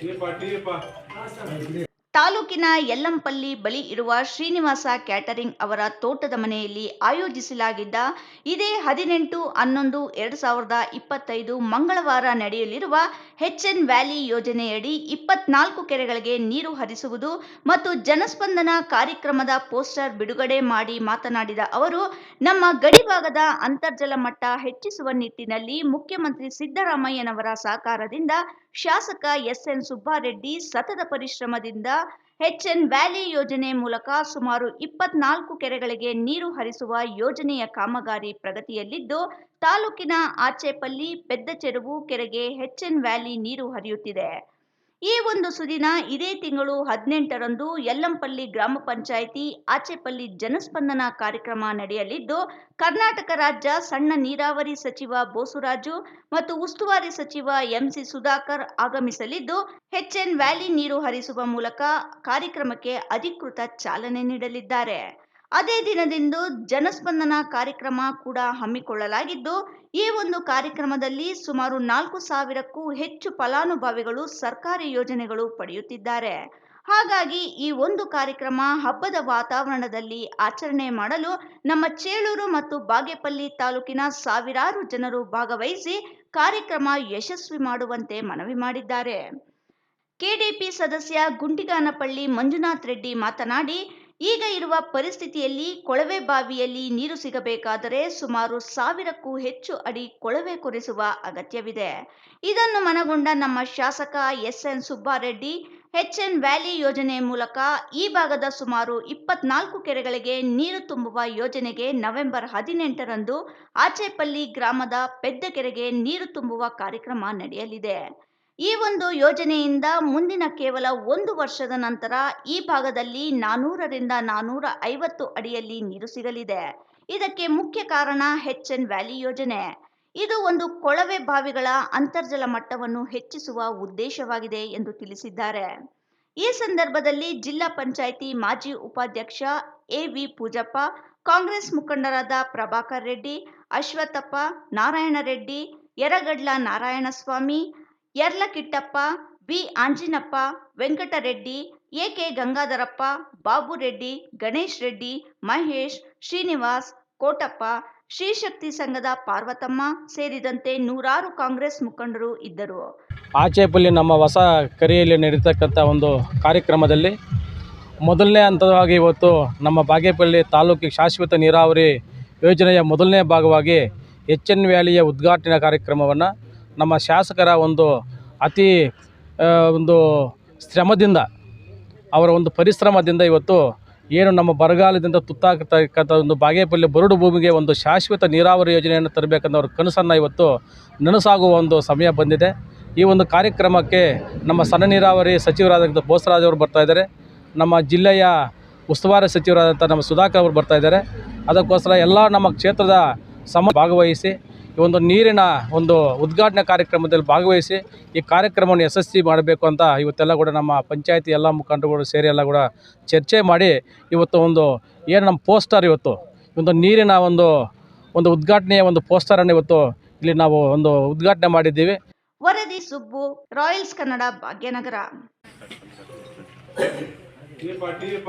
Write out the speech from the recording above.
Epa, epa. Nossa, ತಾಲೂಕಿನ ಯಲ್ಲಂಪಲ್ಲಿ ಬಳಿ ಇರುವ ಶ್ರೀನಿವಾಸ ಕ್ಯಾಟರಿಂಗ್ ಅವರ ತೋಟದ ಮನೆಯಲ್ಲಿ ಆಯೋಜಿಸಲಾಗಿದ್ದ ಇದೇ ಹದಿನೆಂಟು, ಹನ್ನೊಂದು, ಎರಡು ಸಾವಿರದ ಇಪ್ಪತ್ತೈದು ಮಂಗಳವಾರ ನಡೆಯಲಿರುವ ಎನ್ ವ್ಯಾಲಿ ಯೋಜನೆಯಡಿ ಇಪ್ಪತ್ನಾಲ್ಕು ಕೆರೆಗಳಿಗೆ ನೀರು ಹರಿಸುವುದು ಮತ್ತು ಜನಸ್ಪಂದನ ಕಾರ್ಯಕ್ರಮದ ಪೋಸ್ಟರ್ ಬಿಡುಗಡೆ ಮಾಡಿ ಮಾತನಾಡಿದ ಅವರು, ನಮ್ಮ ಗಡಿಭಾಗದ ಅಂತರ್ಜಲ ಮಟ್ಟ ಹೆಚ್ಚಿಸುವ ನಿಟ್ಟಿನಲ್ಲಿ ಮುಖ್ಯಮಂತ್ರಿ ಸಿದ್ದರಾಮಯ್ಯನವರ ಸಹಕಾರದಿಂದ ಶಾಸಕ ಎಸ್ಎನ್ ಸುಬ್ಬಾರೆಡ್ಡಿ ಸತತ ಪರಿಶ್ರಮದಿಂದ ಎನ್ ವ್ಯಾಲಿ ಯೋಜನೆ ಮೂಲಕ ಸುಮಾರು ಇಪ್ಪತ್ನಾಲ್ಕು ಕೆರೆಗಳಿಗೆ ನೀರು ಹರಿಸುವ ಯೋಜನೆಯ ಕಾಮಗಾರಿ ಪ್ರಗತಿಯಲ್ಲಿದ್ದು, ತಾಲೂಕಿನ ಆಚೇಪಲ್ಲಿ ಪೆದ್ದಚೆರುವು ಕೆರೆಗೆ ಎನ್ ವ್ಯಾಲಿ ನೀರು ಹರಿಯುತ್ತಿದೆ. ಈ ಒಂದು ಸುದಿನ ಇದೇ ತಿಂಗಳು ಹದಿನೆಂಟರಂದು ಯಲ್ಲಂಪಲ್ಲಿ ಗ್ರಾಮ ಪಂಚಾಯಿತಿ ಆಚೆಪಲ್ಲಿ ಜನಸ್ಪಂದನ ಕಾರ್ಯಕ್ರಮ ನಡೆಯಲಿದ್ದು, ಕರ್ನಾಟಕ ರಾಜ್ಯ ಸಣ್ಣ ನೀರಾವರಿ ಸಚಿವ ಬೋಸುರಾಜು ಮತ್ತು ಉಸ್ತುವಾರಿ ಸಚಿವ ಎಂಸಿ ಸುಧಾಕರ್ ಆಗಮಿಸಲಿದ್ದು ಹೆಚ್ಎನ್ ವ್ಯಾಲಿ ನೀರು ಹರಿಸುವ ಮೂಲಕ ಕಾರ್ಯಕ್ರಮಕ್ಕೆ ಅಧಿಕೃತ ಚಾಲನೆ ನೀಡಲಿದ್ದಾರೆ. ಅದೇ ದಿನದಂದು ಜನಸ್ಪಂದನ ಕಾರ್ಯಕ್ರಮ ಕೂಡ ಹಮ್ಮಿಕೊಳ್ಳಲಾಗಿದ್ದು, ಈ ಒಂದು ಕಾರ್ಯಕ್ರಮದಲ್ಲಿ ಸುಮಾರು ನಾಲ್ಕು ಸಾವಿರಕ್ಕೂ ಹೆಚ್ಚು ಫಲಾನುಭವಿಗಳು ಸರ್ಕಾರಿ ಯೋಜನೆಗಳು ಪಡೆಯುತ್ತಿದ್ದಾರೆ. ಹಾಗಾಗಿ ಈ ಒಂದು ಕಾರ್ಯಕ್ರಮ ಹಬ್ಬದ ವಾತಾವರಣದಲ್ಲಿ ಆಚರಣೆ ಮಾಡಲು ನಮ್ಮ ಚೇಳೂರು ಮತ್ತು ಬಾಗೇಪಲ್ಲಿ ತಾಲೂಕಿನ ಸಾವಿರಾರು ಜನರು ಭಾಗವಹಿಸಿ ಕಾರ್ಯಕ್ರಮ ಯಶಸ್ವಿ ಮಾಡುವಂತೆ ಮನವಿ ಮಾಡಿದ್ದಾರೆ. ಕೆಡಿಪಿ ಸದಸ್ಯ ಗುಂಡಿಗಾನಪಳ್ಳಿ ಮಂಜುನಾಥ್ ರೆಡ್ಡಿ ಮಾತನಾಡಿ ಈಗ ಇರುವ ಪರಿಸ್ಥಿತಿಯಲ್ಲಿ ಕೊಳವೆ ಬಾವಿಯಲ್ಲಿ ನೀರು ಸಿಗಬೇಕಾದರೆ ಸುಮಾರು ಸಾವಿರಕ್ಕೂ ಹೆಚ್ಚು ಅಡಿ ಕೊಳವೆ ಕೊರೆಸುವ ಅಗತ್ಯವಿದೆ. ಇದನ್ನು ಮನಗೊಂಡ ನಮ್ಮ ಶಾಸಕ ಎಸ್ಎನ್ ಸುಬ್ಬಾರೆಡ್ಡಿ ಎನ್ ವ್ಯಾಲಿ ಯೋಜನೆ ಮೂಲಕ ಈ ಭಾಗದ ಸುಮಾರು ಇಪ್ಪತ್ನಾಲ್ಕು ಕೆರೆಗಳಿಗೆ ನೀರು ತುಂಬುವ ಯೋಜನೆಗೆ ನವೆಂಬರ್ ಹದಿನೆಂಟರಂದು ಆಚೇಪಲ್ಲಿ ಗ್ರಾಮದ ಪೆದ್ದಕೆರೆಗೆ ನೀರು ತುಂಬುವ ಕಾರ್ಯಕ್ರಮ ನಡೆಯಲಿದೆ. ಈ ಒಂದು ಯೋಜನೆಯಿಂದ ಮುಂದಿನ ಕೇವಲ ಒಂದು ವರ್ಷದ ನಂತರ ಈ ಭಾಗದಲ್ಲಿ ನಾನೂರರಿಂದ ನಾನೂರ ಐವತ್ತು ಅಡಿಯಲ್ಲಿ ನೀರು ಸಿಗಲಿದೆ. ಇದಕ್ಕೆ ಮುಖ್ಯ ಕಾರಣ ಎನ್ ವ್ಯಾಲಿ ಯೋಜನೆ. ಇದು ಒಂದು ಕೊಳವೆ ಬಾವಿಗಳ ಅಂತರ್ಜಲ ಮಟ್ಟವನ್ನು ಹೆಚ್ಚಿಸುವ ಉದ್ದೇಶವಾಗಿದೆ ಎಂದು ತಿಳಿಸಿದ್ದಾರೆ. ಈ ಸಂದರ್ಭದಲ್ಲಿ ಜಿಲ್ಲಾ ಪಂಚಾಯಿತಿ ಮಾಜಿ ಉಪಾಧ್ಯಕ್ಷ ಎ ವಿ ಪೂಜಪ್ಪ, ಕಾಂಗ್ರೆಸ್ ಮುಖಂಡರಾದ ಪ್ರಭಾಕರ್ ರೆಡ್ಡಿ, ಅಶ್ವತ್ಥಪ್ಪ ನಾರಾಯಣರೆಡ್ಡಿ ಯರಗಡ್ಲ ನಾರಾಯಣಸ್ವಾಮಿ ಯರ್ಲಕಿಟ್ಟಪ್ಪ ಬಿ. ಆಂಜಿನಪ್ಪ, ವೆಂಕಟರೆಡ್ಡಿ ಎಕೆ ಗಂಗಾಧರಪ್ಪ ಬಾಬುರೆಡ್ಡಿ ಗಣೇಶ್ ರೆಡ್ಡಿ, ಮಹೇಶ್, ಶ್ರೀನಿವಾಸ್, ಕೋಟಪ್ಪ ಶ್ರೀಶಕ್ತಿ ಸಂಘದ ಪಾರ್ವತಮ್ಮ ಸೇರಿದಂತೆ ನೂರಾರು ಕಾಂಗ್ರೆಸ್ ಮುಖಂಡರು ಇದ್ದರು. ಆಚೆಪಲ್ಲಿ ನಮ್ಮ ಹೊಸ ಕರೆಯಲ್ಲಿ ನಡೀತಕ್ಕಂಥ ಒಂದು ಕಾರ್ಯಕ್ರಮದಲ್ಲಿ ಮೊದಲನೇ ಹಂತವಾಗಿ ಇವತ್ತು ನಮ್ಮ ಬಾಗೇಪಲ್ಲಿ ತಾಲೂಕಿಗೆ ಶಾಶ್ವತ ನೀರಾವರಿ ಯೋಜನೆಯ ಮೊದಲನೇ ಭಾಗವಾಗಿ ಎಚ್ ಎನ್ ವ್ಯಾಲಿಯ ಉದ್ಘಾಟನಾ ಕಾರ್ಯಕ್ರಮವನ್ನು ನಮ್ಮ ಶಾಸಕರ ಒಂದು ಅತಿ ಒಂದು ಶ್ರಮದಿಂದ, ಅವರ ಒಂದು ಪರಿಶ್ರಮದಿಂದ ಇವತ್ತು ಏನು ನಮ್ಮ ಬರಗಾಲದಿಂದ ತುತ್ತಾಗ್ತಕ್ಕಂಥ ಒಂದು ಬಾಗೇಪಲ್ಲಿ ಬರಡು ಭೂಮಿಗೆ ಒಂದು ಶಾಶ್ವತ ನೀರಾವರಿ ಯೋಜನೆಯನ್ನು ತರಬೇಕನ್ನೋ ಅವ್ರ ಕನಸನ್ನು ಇವತ್ತು ನನಸಾಗುವ ಒಂದು ಸಮಯ ಬಂದಿದೆ. ಈ ಒಂದು ಕಾರ್ಯಕ್ರಮಕ್ಕೆ ನಮ್ಮ ಸಣ್ಣ ನೀರಾವರಿ ಸಚಿವರಾದಂಥ ಬೋಸರಾಜ್ ಅವರು ಬರ್ತಾ ಇದ್ದಾರೆ. ನಮ್ಮ ಜಿಲ್ಲೆಯ ಉಸ್ತುವಾರಿ ಸಚಿವರಾದಂಥ ನಮ್ಮ ಸುಧಾಕರ್ ಅವರು ಬರ್ತಾ ಇದ್ದಾರೆ. ಅದಕ್ಕೋಸ್ಕರ ಎಲ್ಲ ನಮ್ಮ ಕ್ಷೇತ್ರದ ಸಮ ಭಾಗವಹಿಸಿ ಈ ಒಂದು ನೀರಿನ ಒಂದು ಉದ್ಘಾಟನಾ ಕಾರ್ಯಕ್ರಮದಲ್ಲಿ ಭಾಗವಹಿಸಿ ಈ ಕಾರ್ಯಕ್ರಮವನ್ನು ಯಶಸ್ವಿ ಮಾಡಬೇಕು ಅಂತ ಇವತ್ತೆಲ್ಲ ಕೂಡ ನಮ್ಮ ಪಂಚಾಯತಿ ಎಲ್ಲ ಮುಖಂಡರುಗಳು ಸೇರಿ ಎಲ್ಲ ಕೂಡ ಚರ್ಚೆ ಮಾಡಿ ಇವತ್ತು ಒಂದು ಏನು ನಮ್ಮ ಪೋಸ್ಟರ್ ಇವತ್ತು ಒಂದು ನೀರಿನ ಒಂದು ಒಂದು ಉದ್ಘಾಟನೆಯ ಒಂದು ಪೋಸ್ಟರನ್ನು ಇವತ್ತು ಇಲ್ಲಿ ನಾವು ಒಂದು ಉದ್ಘಾಟನೆ ಮಾಡಿದ್ದೀವಿ. ವರದಿ ಸುಬ್ಬು, ರಾಯಲ್ಸ್ ಕನ್ನಡ ಭಾಗ್ಯನಗರ.